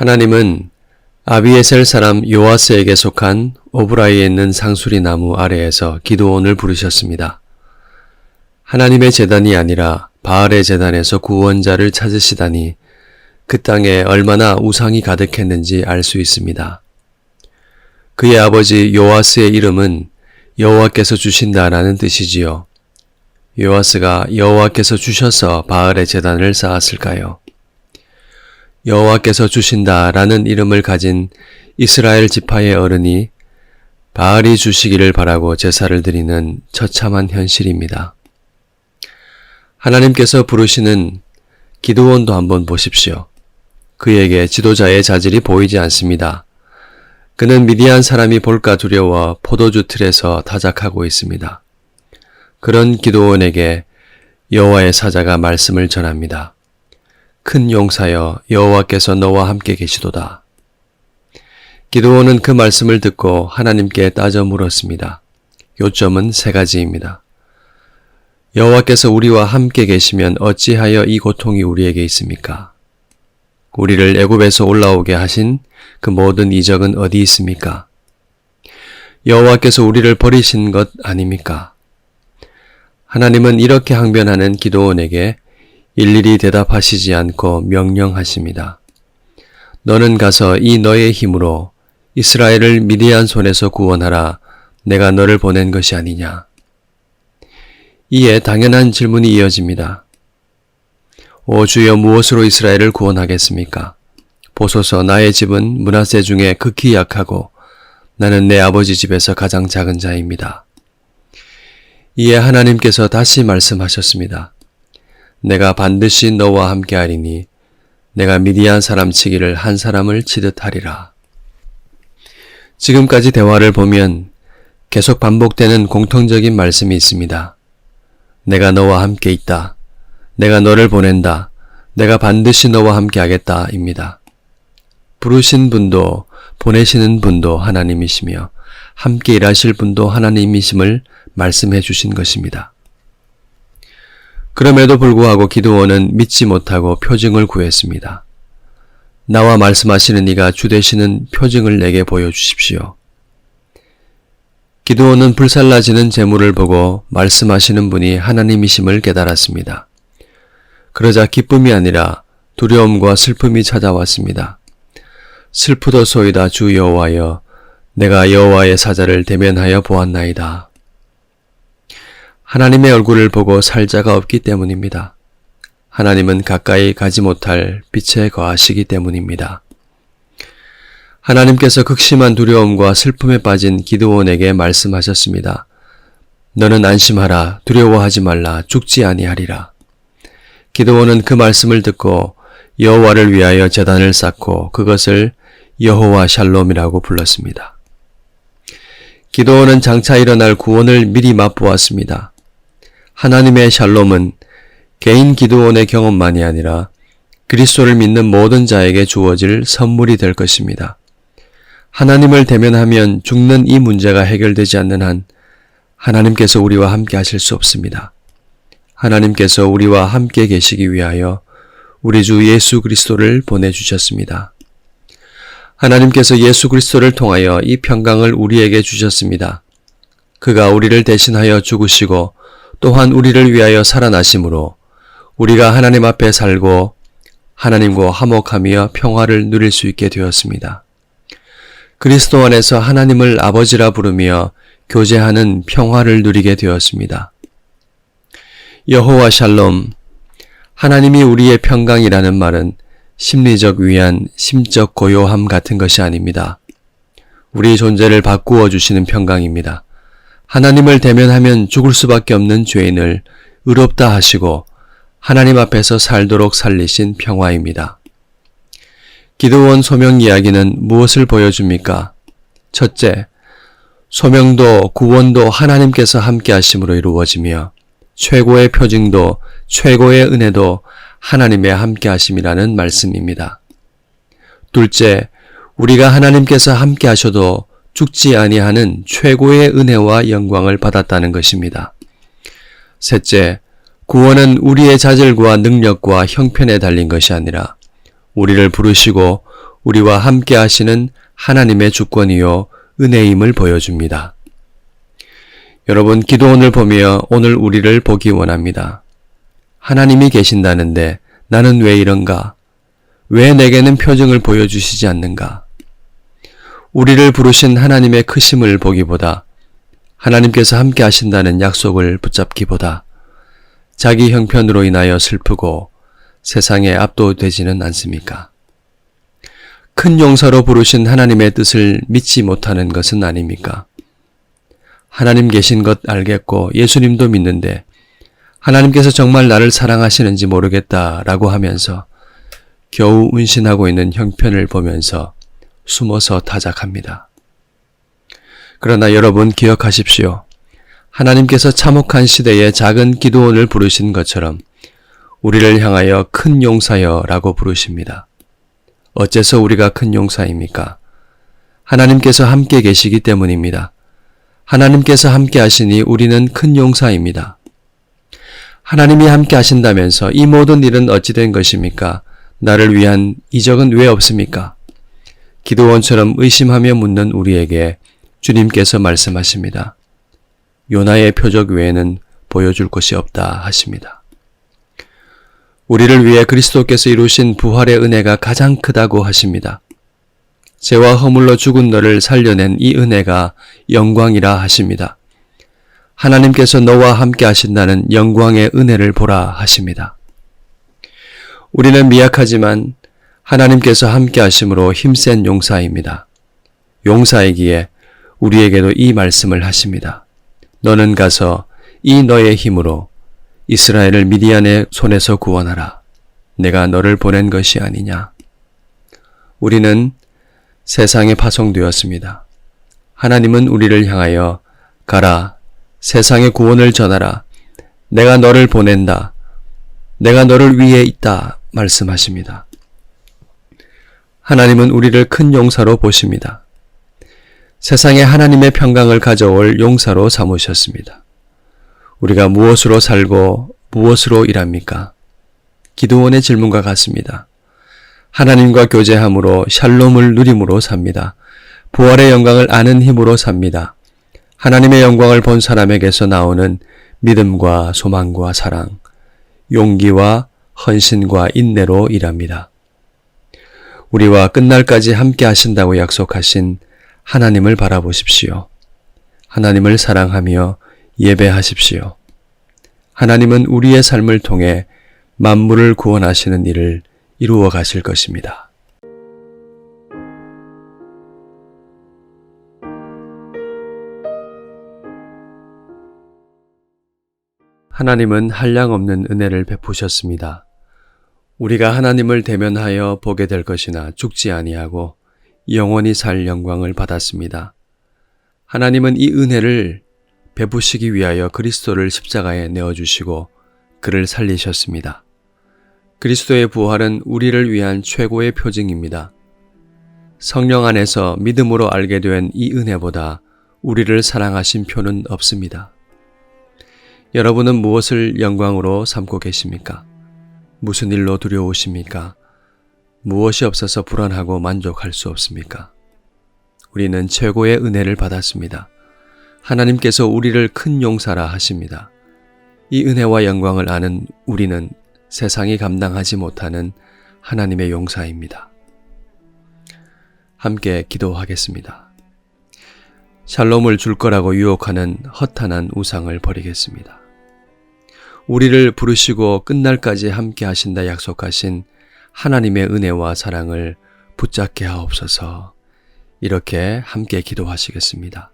하나님은 아비에셀 사람 요아스에게 속한 오브라이에 있는 상수리 나무 아래에서 기도원을 부르셨습니다. 하나님의 재단이 아니라 바알의 재단에서 구원자를 찾으시다니 그 땅에 얼마나 우상이 가득했는지 알 수 있습니다. 그의 아버지 요아스의 이름은 여호와께서 주신다라는 뜻이지요. 요아스가 여호와께서 주셔서 바알의 재단을 쌓았을까요? 여호와께서 주신다라는 이름을 가진 이스라엘 지파의 어른이 바알이 주시기를 바라고 제사를 드리는 처참한 현실입니다. 하나님께서 부르시는 기도원도 한번 보십시오. 그에게 지도자의 자질이 보이지 않습니다. 그는 미디안 사람이 볼까 두려워 포도주 틀에서 타작하고 있습니다. 그런 기도원에게 여호와의 사자가 말씀을 전합니다. 큰 용사여 여호와께서 너와 함께 계시도다. 기도원은 그 말씀을 듣고 하나님께 따져 물었습니다. 요점은 세 가지입니다. 여호와께서 우리와 함께 계시면 어찌하여 이 고통이 우리에게 있습니까? 우리를 애굽에서 올라오게 하신 그 모든 이적은 어디 있습니까? 여호와께서 우리를 버리신 것 아닙니까? 하나님은 이렇게 항변하는 기도원에게 일일이 대답하시지 않고 명령하십니다. 너는 가서 이 너의 힘으로 이스라엘을 미디안 손에서 구원하라. 내가 너를 보낸 것이 아니냐. 이에 당연한 질문이 이어집니다. 오 주여 무엇으로 이스라엘을 구원하겠습니까? 보소서 나의 집은 문하세 중에 극히 약하고 나는 내 아버지 집에서 가장 작은 자입니다. 이에 하나님께서 다시 말씀하셨습니다. 내가 반드시 너와 함께하리니 내가 미디안 사람 치기를 한 사람을 치듯 하리라. 지금까지 대화를 보면 계속 반복되는 공통적인 말씀이 있습니다. 내가 너와 함께 있다. 내가 너를 보낸다. 내가 반드시 너와 함께 하겠다. 입니다. 부르신 분도 보내시는 분도 하나님이시며 함께 일하실 분도 하나님이심을 말씀해 주신 것입니다. 그럼에도 불구하고 기도원은 믿지 못하고 표징을 구했습니다. 나와 말씀하시는 이가 주 되시는 표징을 내게 보여주십시오. 기도원은 불살라지는 재물을 보고 말씀하시는 분이 하나님이심을 깨달았습니다. 그러자 기쁨이 아니라 두려움과 슬픔이 찾아왔습니다. 슬프도소이다 주 여호와여 내가 여호와의 사자를 대면하여 보았나이다. 하나님의 얼굴을 보고 살 자가 없기 때문입니다. 하나님은 가까이 가지 못할 빛에 거하시기 때문입니다. 하나님께서 극심한 두려움과 슬픔에 빠진 기드온에게 말씀하셨습니다. 너는 안심하라 두려워하지 말라 죽지 아니하리라. 기드온은 그 말씀을 듣고 여호와를 위하여 제단을 쌓고 그것을 여호와 샬롬이라고 불렀습니다. 기도원은 장차 일어날 구원을 미리 맛보았습니다. 하나님의 샬롬은 개인 기도원의 경험만이 아니라 그리스도를 믿는 모든 자에게 주어질 선물이 될 것입니다. 하나님을 대면하면 죽는 이 문제가 해결되지 않는 한 하나님께서 우리와 함께 하실 수 없습니다. 하나님께서 우리와 함께 계시기 위하여 우리 주 예수 그리스도를 보내주셨습니다. 하나님께서 예수 그리스도를 통하여 이 평강을 우리에게 주셨습니다. 그가 우리를 대신하여 죽으시고 또한 우리를 위하여 살아나심으로 우리가 하나님 앞에 살고 하나님과 화목하며 평화를 누릴 수 있게 되었습니다. 그리스도 안에서 하나님을 아버지라 부르며 교제하는 평화를 누리게 되었습니다. 여호와 샬롬 하나님이 우리의 평강이라는 말은 심리적 위안, 심적 고요함 같은 것이 아닙니다. 우리 존재를 바꾸어 주시는 평강입니다. 하나님을 대면하면 죽을 수밖에 없는 죄인을 의롭다 하시고 하나님 앞에서 살도록 살리신 평화입니다. 기도원 소명 이야기는 무엇을 보여줍니까? 첫째, 소명도 구원도 하나님께서 함께 하심으로 이루어지며 최고의 표징도 최고의 은혜도 하나님의 함께 하심이라는 말씀입니다. 둘째, 우리가 하나님께서 함께 하셔도 죽지 아니하는 최고의 은혜와 영광을 받았다는 것입니다. 셋째, 구원은 우리의 자질과 능력과 형편에 달린 것이 아니라 우리를 부르시고 우리와 함께 하시는 하나님의 주권이요 은혜임을 보여줍니다. 여러분, 기도원을 보며 오늘 우리를 보기 원합니다. 하나님이 계신다는데 나는 왜 이런가? 왜 내게는 표정을 보여주시지 않는가? 우리를 부르신 하나님의 크심을 보기보다 하나님께서 함께 하신다는 약속을 붙잡기보다 자기 형편으로 인하여 슬프고 세상에 압도되지는 않습니까? 큰 용사로 부르신 하나님의 뜻을 믿지 못하는 것은 아닙니까? 하나님 계신 것 알겠고 예수님도 믿는데 하나님께서 정말 나를 사랑하시는지 모르겠다라고 하면서 겨우 운신하고 있는 형편을 보면서 숨어서 타작합니다. 그러나 여러분 기억하십시오. 하나님께서 참혹한 시대에 작은 기도원을 부르신 것처럼 우리를 향하여 큰 용사여 라고 부르십니다. 어째서 우리가 큰 용사입니까? 하나님께서 함께 계시기 때문입니다. 하나님께서 함께 하시니 우리는 큰 용사입니다. 하나님이 함께 하신다면서 이 모든 일은 어찌 된 것입니까? 나를 위한 이적은 왜 없습니까? 기도원처럼 의심하며 묻는 우리에게 주님께서 말씀하십니다. 요나의 표적 외에는 보여줄 것이 없다 하십니다. 우리를 위해 그리스도께서 이루신 부활의 은혜가 가장 크다고 하십니다. 죄와 허물로 죽은 너를 살려낸 이 은혜가 영광이라 하십니다. 하나님께서 너와 함께 하신다는 영광의 은혜를 보라 하십니다. 우리는 미약하지만 하나님께서 함께 하심으로 힘센 용사입니다. 용사이기에 우리에게도 이 말씀을 하십니다. 너는 가서 이 너의 힘으로 이스라엘을 미디안의 손에서 구원하라. 내가 너를 보낸 것이 아니냐. 우리는 세상에 파송되었습니다. 하나님은 우리를 향하여 가라. 세상의 구원을 전하라. 내가 너를 보낸다. 내가 너를 위해 있다. 말씀하십니다. 하나님은 우리를 큰 용사로 보십니다. 세상에 하나님의 평강을 가져올 용사로 삼으셨습니다. 우리가 무엇으로 살고 무엇으로 일합니까? 기도원의 질문과 같습니다. 하나님과 교제함으로 샬롬을 누림으로 삽니다. 부활의 영광을 아는 힘으로 삽니다. 하나님의 영광을 본 사람에게서 나오는 믿음과 소망과 사랑, 용기와 헌신과 인내로 일합니다. 우리와 끝날까지 함께 하신다고 약속하신 하나님을 바라보십시오. 하나님을 사랑하며 예배하십시오. 하나님은 우리의 삶을 통해 만물을 구원하시는 일을 이루어 가실 것입니다. 하나님은 한량없는 은혜를 베푸셨습니다. 우리가 하나님을 대면하여 보게 될 것이나 죽지 아니하고 영원히 살 영광을 받았습니다. 하나님은 이 은혜를 베푸시기 위하여 그리스도를 십자가에 내어주시고 그를 살리셨습니다. 그리스도의 부활은 우리를 위한 최고의 표징입니다. 성령 안에서 믿음으로 알게 된 이 은혜보다 우리를 사랑하신 표는 없습니다. 여러분은 무엇을 영광으로 삼고 계십니까? 무슨 일로 두려우십니까? 무엇이 없어서 불안하고 만족할 수 없습니까? 우리는 최고의 은혜를 받았습니다. 하나님께서 우리를 큰 용사라 하십니다. 이 은혜와 영광을 아는 우리는 세상이 감당하지 못하는 하나님의 용사입니다. 함께 기도하겠습니다. 샬롬을 줄 거라고 유혹하는 허탄한 우상을 버리겠습니다. 우리를 부르시고 끝날까지 함께 하신다 약속하신 하나님의 은혜와 사랑을 붙잡게 하옵소서 이렇게 함께 기도하시겠습니다.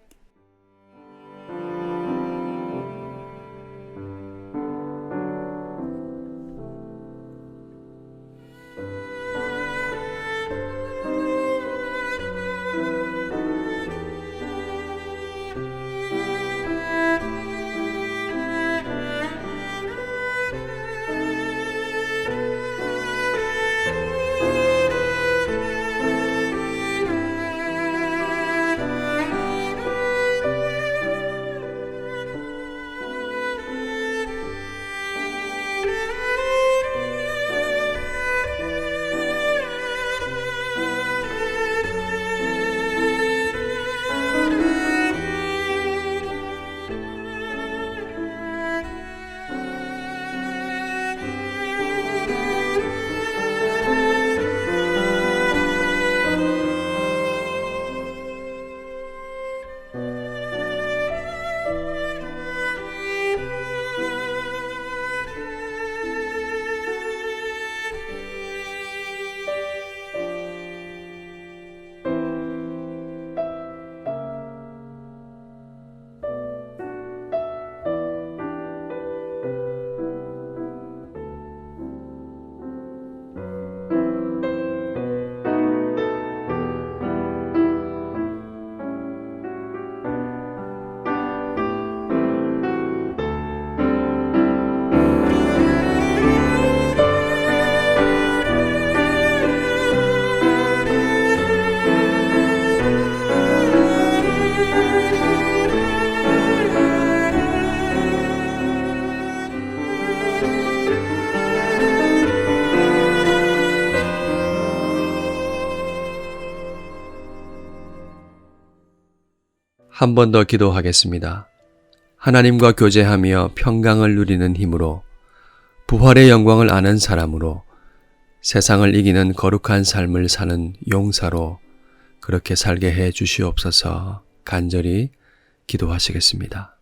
한 번 더 기도하겠습니다. 하나님과 교제하며 평강을 누리는 힘으로 부활의 영광을 아는 사람으로 세상을 이기는 거룩한 삶을 사는 용사로 그렇게 살게 해 주시옵소서 간절히 기도하시겠습니다.